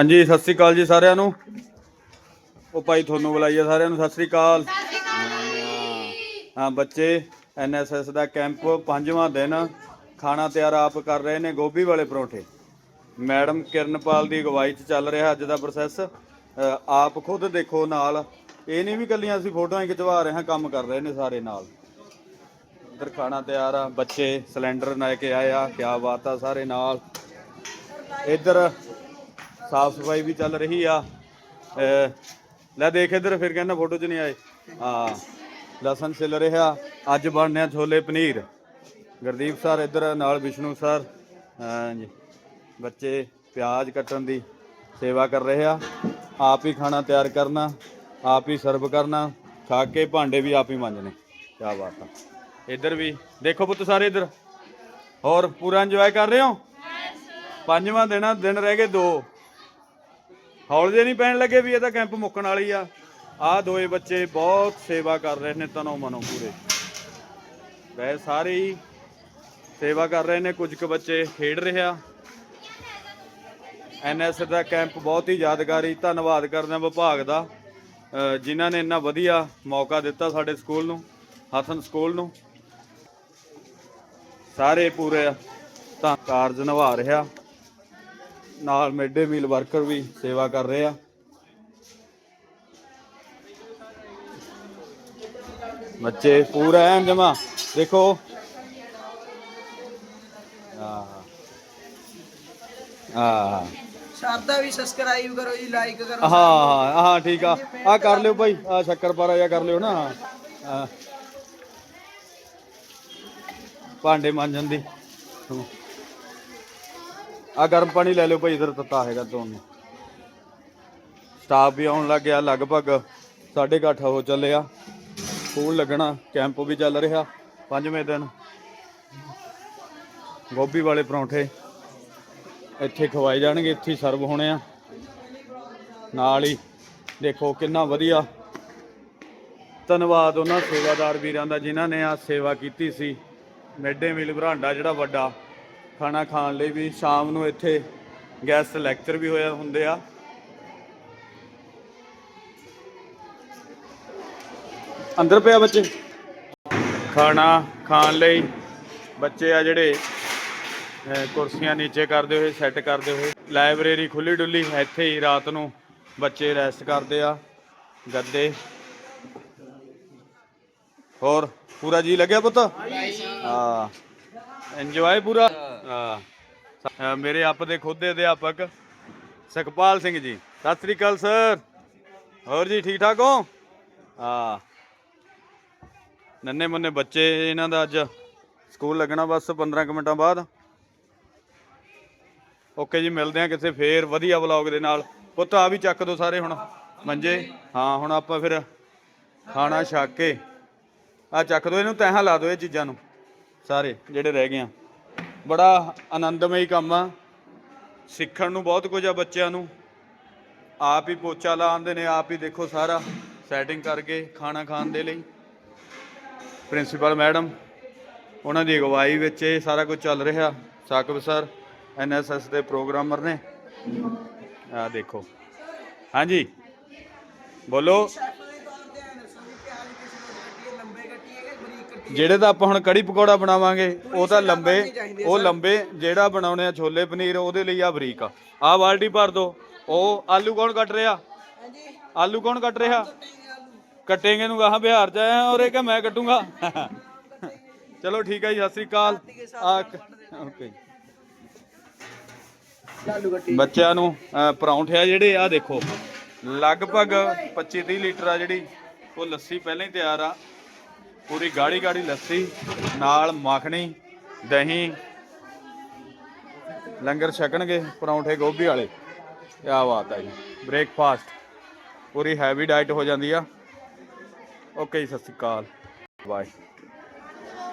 ਹਾਂਜੀ ਸਤਿ ਸ੍ਰੀ ਅਕਾਲ ਜੀ ਸਾਰਿਆਂ ਨੂੰ। ਉਹ ਭਾਈ ਤੁਹਾਨੂੰ ਬੁਲਾਈਏ ਸਾਰਿਆਂ ਨੂੰ ਸਤਿ ਸ੍ਰੀ ਅਕਾਲ। ਹਾਂ ਬੱਚੇ ਐਨਐਸਐਸ ਦਾ ਕੈਂਪ ਪੰਜਵਾਂ ਦਿਨ ਖਾਣਾ ਤਿਆਰ ਆਪ ਕਰ ਰਹੇ ਨੇ ਗੋਭੀ ਵਾਲੇ ਪਰੌਂਠੇ। ਮੈਡਮ ਕਿਰਨਪਾਲ ਦੀ ਅਗਵਾਈ 'ਚ ਚੱਲ ਰਿਹਾ ਅੱਜ ਦਾ ਪ੍ਰੋਸੈਸ। ਆਪ ਖੁਦ ਦੇਖੋ ਨਾਲ। ਇਹ ਨਹੀਂ ਵੀ ਕੱਲੀਆਂ ਅਸੀਂ ਫੋਟੋਆਂ ਹੀ ਖਿਚਵਾ ਰਹੇ ਹਾਂ ਕੰਮ ਕਰ ਰਹੇ ਨੇ ਸਾਰੇ ਨਾਲ। ਇੱਧਰ ਖਾਣਾ ਤਿਆਰ ਆ ਬੱਚੇ ਸਿਲੰਡਰ ਲੈ ਕੇ ਆਏ ਆ ਕਿਆ ਬਾਤ ਆ ਸਾਰੇ ਨਾਲ। ਇੱਧਰ ਸਾਫ਼ ਸਫ਼ਾਈ ਵੀ ਚੱਲ ਰਹੀ ਆ। ਲੈ ਦੇਖ ਇੱਧਰ ਫਿਰ ਕਹਿੰਦਾ ਫੋਟੋ 'ਚ ਨਹੀਂ ਆਏ। ਹਾਂ ਲਸਣ ਛਿਲ ਰਿਹਾ। ਅੱਜ ਬਣਨਿਆ ਛੋਲੇ ਪਨੀਰ। ਗੁਰਦੀਪ ਸਰ ਇੱਧਰ ਨਾਲ ਵਿਸ਼ਨੂੰ ਸਰ। ਹਾਂਜੀ ਬੱਚੇ ਪਿਆਜ਼ ਕੱਟਣ ਦੀ ਸੇਵਾ ਕਰ ਰਹੇ ਆ। ਆਪ ਹੀ ਖਾਣਾ ਤਿਆਰ ਕਰਨਾ ਆਪ ਹੀ ਸਰਵ ਕਰਨਾ ਖਾ ਕੇ ਭਾਂਡੇ ਵੀ ਆਪ ਹੀ ਮਾਂਜਣੇ। ਕੀ ਬਾਤ ਆ। ਇੱਧਰ ਵੀ ਦੇਖੋ ਪੁੱਤ ਸਾਰੇ ਇੱਧਰ। ਹੋਰ ਪੂਰਾ ਇੰਜੋਏ ਕਰ ਰਹੇ ਹੋ? ਪੰਜਵਾਂ ਦਿਨ ਆ ਦਿਨ ਰਹਿ ਗਏ ਦੋ। ਹੌਲ ਜੇ ਨਹੀਂ ਪੈਣ ਲੱਗੇ ਵੀ ਇਹ ਤਾਂ ਕੈਂਪ ਮੁੱਕਣ ਵਾਲੀ ਆ। ਆਹ ਦੋਏ ਬੱਚੇ ਬਹੁਤ ਸੇਵਾ ਕਰ ਰਹੇ ਨੇ ਤਨੋਂ ਮਨੋ ਪੂਰੇ। ਵੈ ਸਾਰੇ ਹੀ ਸੇਵਾ ਕਰ ਰਹੇ ਨੇ, ਕੁਝ ਕੁ ਬੱਚੇ ਖੇਡ ਰਹੇ ਆ। ਐਨਐਸ ਦਾ ਕੈਂਪ ਬਹੁਤ ਹੀ ਯਾਦਗਾਰੀ, ਧੰਨਵਾਦ ਕਰਦੇ ਹਾਂ ਵਿਭਾਗ ਦਾ, ਅਹ, ਜਿਨ੍ਹਾਂ ਨੇ ਇੰਨਾ ਵਧੀਆ ਮੌਕਾ ਦਿੱਤਾ ਸਾਡੇ ਸਕੂਲ ਨੂੰ ਹਥਨ ਸਕੂਲ ਨੂੰ। ਸਾਰੇ ਪੂਰੇ ਤਾਂ ਕਾਰਜ ਨਿਭਾ ਰਿਹਾ। ਨਾਲ ਮਿਡ ਮੀਲ ਵਰਕਰ ਵੀ ਸੇਵਾ ਕਰ ਰਹੇ ਆ। ਬੱਚੇ ਪੂਰਾ ਐਨ ਜਮਾ ਦੇਖੋ। ਆਹ। ਆਹ। ਸ਼ਰਦਾ ਵੀ ਸਬਸਕ੍ਰਾਈਬ ਕਰੋ ਜੀ ਲਾਈਕ ਕਰੋ ਹਾਂ ਹਾਂ ਹਾਂ ਠੀਕ ਆ। ਆ ਕਰ ਲਿਓ ਭਾਈ ਆ ਸ਼ੱਕਰਪਾਰਾ ਜਾਂ ਕਰ ਲਿਓ ਨਾ ਹਾਂ ਭਾਂਡੇ ਮਾਂਜਣ ਦੀ। ਆ ਗਰਮ ਪਾਣੀ ਲੈ ਲਿਓ ਭਾਈ, ਇਧਰ ਤੱਤਾ ਹੈਗਾ ਤੁਹਾਨੂੰ ਸਟਾਫ ਵੀ ਆਉਣ ਲੱਗ ਗਿਆ, ਲਗਭਗ 8:30 ਹੋ ਚੱਲਿਆ ਸਕੂਲ ਲੱਗਣਾ ਕੈਂਪ ਵੀ ਚੱਲ ਰਿਹਾ, ਪੰਜਵੇਂ ਦਿਨ। ਗੋਭੀ ਵਾਲੇ ਪਰੌਂਠੇ ਇੱਥੇ ਖਵਾਏ ਜਾਣਗੇ, ਇੱਥੇ ਸਰਵ ਹੋਣੇ ਆ। ਨਾਲ ਹੀ ਦੇਖੋ ਕਿੰਨਾ ਵਧੀਆ ਧੰਨਵਾਦ ਉਹਨਾਂ ਸੇਵਾਦਾਰ ਵੀਰਾਂ ਦਾ ਜਿਨ੍ਹਾਂ ਨੇ ਆ ਸੇਵਾ ਕੀਤੀ ਸੀ। ਮਿਡਡੇ ਮੀਲ ਬਰਾਂਡਾ ਜਿਹੜਾ ਵੱਡਾ। ਖਾਣਾ ਖਾਣ ਲਈ ਵੀ ਸ਼ਾਮ ਨੂੰ ਇੱਥੇ ਗੈਸਟ ਲੈਕਚਰ ਵੀ ਹੋਇਆ ਹੁੰਦੇ ਆ। ਅੰਦਰ ਪਿਆ ਬੱਚੇ। ਖਾਣਾ ਖਾਣ ਲਈ ਬੱਚੇ ਆ ਜਿਹੜੇ ਕੁਰਸੀਆਂ ਨੀਚੇ ਕਰਦੇ ਹੋਏ ਸੈੱਟ ਕਰਦੇ ਹੋਏ। ਲਾਇਬ੍ਰੇਰੀ ਖੁੱਲੀ ਡੁੱਲੀ ਇੱਥੇ ਹੀ ਰਾਤ ਨੂੰ ਬੱਚੇ ਰੈਸਟ ਕਰਦੇ ਆ ਗੱਦੇ। ਹੋਰ ਪੂਰਾ ਜੀ ਲੱਗਿਆ ਪੁੱਤ? ਹਾਂ। ਇੰਜੋਏ ਪੂਰਾ। ਹਾਂ। ਮੇਰੇ ਆਪ ਦੇ ਖੁਦ ਦੇ ਅਧਿਆਪਕ ਸੁਖਪਾਲ ਸਿੰਘ ਜੀ। ਸਤਿ ਸ੍ਰੀ ਅਕਾਲ, ਸਰ। ਹੋਰ ਜੀ, ਠੀਕ ਠਾਕ ਹੋ? ਹਾਂ। ਨੰਨੇ ਮੁੰਨੇ ਬੱਚੇ, ਇਹਨਾਂ ਦਾ ਅੱਜ ਸਕੂਲ ਲੱਗਣਾ ਬਸ 15 ਕੁ ਮਿੰਟਾਂ ਬਾਅਦ। ਓਕੇ ਜੀ, ਮਿਲਦੇ ਆ ਕਿਸੇ ਫੇਰ ਵਧੀਆ ਵਲੌਗ ਦੇ ਨਾਲ। ਪੁੱਤ, ਆ ਵੀ ਚੱਕ ਦੋ ਸਾਰੇ ਹੁਣ, ਮੰਜੇ। ਹਾਂ, ਹੁਣ ਆਪਾਂ ਫਿਰ ਖਾਣਾ ਛੱਕ ਕੇ ਆ ਚੱਕ ਦੋ, ਇਹਨੂੰ ਤੈਹਾਂ ਲਾ ਦੋ ਇਹ ਚੀਜ਼ਾਂ ਨੂੰ, ਸਾਰੇ ਜਿਹੜੇ ਰਹਿ ਗਏ ਆ। ਬੜਾ ਆਨੰਦਮਈ ਕੰਮ ਆ। ਸਿੱਖਣ ਨੂੰ ਬਹੁਤ ਕੁਝ ਆ ਬੱਚਿਆਂ ਨੂੰ। ਆਪ ਹੀ ਪੋਚਾ ਲਾਉਂਦੇ ਨੇ, ਆਪ ਹੀ ਦੇਖੋ ਸਾਰਾ ਸੈਟਿੰਗ ਕਰਕੇ ਖਾਣਾ ਖਾਣ ਦੇ ਲਈ। ਪ੍ਰਿੰਸੀਪਲ ਮੈਡਮ, ਉਹਨਾਂ ਦੀ ਅਗਵਾਈ ਵਿੱਚ ਇਹ ਸਾਰਾ ਕੁਝ ਚੱਲ ਰਿਹਾ। ਸਾਕਬ ਸਰ ਐਨਐਸਐਸ ਦੇ ਪ੍ਰੋਗਰਾਮਰ ਨੇ। ਆ ਦੇਖੋ। ਹਾਂਜੀ। ਬੋਲੋ ਲੰਬੇ ਕੱਟੀਏ ਕਿ ਬਰੀਕ ਕੱਟੀਏ ਜਿਹੜੇ ਤਾਂ ਆਪਾਂ ਹੁਣ ਕੜੀ ਪਕੌੜਾ ਬਣਾਵਾਂਗੇ ਉਹ ਤਾਂ ਲੰਬੇ ਉਹ ਲੰਬੇ ਜਿਹੜਾ ਬਣਾਉਣੇ ਆ ਛੋਲੇ ਪਨੀਰ ਉਹਦੇ ਲਈ ਆ ਬਰੀਕ ਆ। ਆਹ ਬਾਲਟੀ ਭਰ ਦੋ। ਉਹ ਆਲੂ ਕੌਣ ਕੱਟ ਰਿਹਾ? ਹਾਂਜੀ। ਆਲੂ ਕੌਣ ਕੱਟ ਰਿਹਾ? ਕੱਟੇਗੇ ਨੂੰ ਗਾਹਾਂ ਬਿਹਾਰ ਚ ਆਇਆ ਔਰ ਇਹ ਕਿ ਮੈਂ ਕੱਟੂੰਗਾ? ਚਲੋ ਠੀਕ ਹੈ ਜੀ ਸਤਿ ਸ੍ਰੀ ਅਕਾਲ। ਆ ਓਕੇ। ਬੱਚਿਆਂ ਨੂੰ ਪਰੌਂਠੇ ਆ ਜਿਹੜੇ ਆ ਦੇਖੋ। ਲਗਭਗ 25 30 ਲੀਟਰ ਆ ਜਿਹੜੀ ਉਹ ਲੱਸੀ ਪਹਿਲਾਂ ਹੀ ਤਿਆਰ ਆ। ਪੂਰੀ ਗਾੜੀ ਗਾੜੀ ਲੱਸੀ, ਨਾਲ ਮੱਖਣੀ, ਦਹੀਂ, ਲੰਗਰ ਛਕਣਗੇ ਪਰੌਂਠੇ ਗੋਭੀ ਵਾਲੇ। ਕੀ ਬਾਤ ਹੈ ਜੀ। ਬ੍ਰੇਕਫਾਸਟ ਪੂਰੀ ਹੈਵੀ ਡਾਈਟ ਹੋ ਜਾਂਦੀ ਆ। ਓਕੇ ਜੀ, ਸਤਿ ਸ਼੍ਰੀ ਅਕਾਲ। ਬਾਏ